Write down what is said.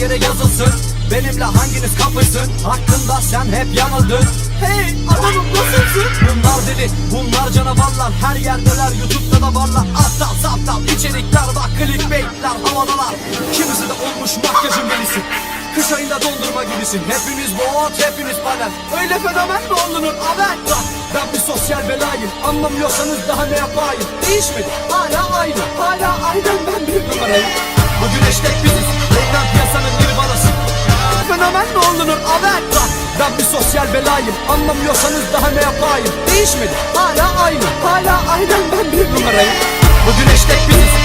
yere yazılsın. Benimle hanginiz kapışsın? Hakkında sen hep yanıldın. Hey adamım nasılsın? Bunlar deli bunlar canavarlar. Her yerdeler YouTube'da da varlar. Aptal saptal içerikler bak clickbaitler havadalar. Kimisi de olmuş makyajın delisi Kış ayında dondurma gibisin. Hepiniz bot hepiniz panel. Öyle fenomen mi olunur haber ben bir sosyal belayım. Anlamıyorsanız daha ne yapayım? Değişmedi. Hala aynı. Hala aynen ben bir numarayım. Bugün hashtag biziz Reklam Haber Bak ben bir sosyal belayım. Anlamıyorsanız daha ne yapayım? Değişmedi. Hala aynı. Hala aynen ben bir numarayım. Bugün hashtag biziz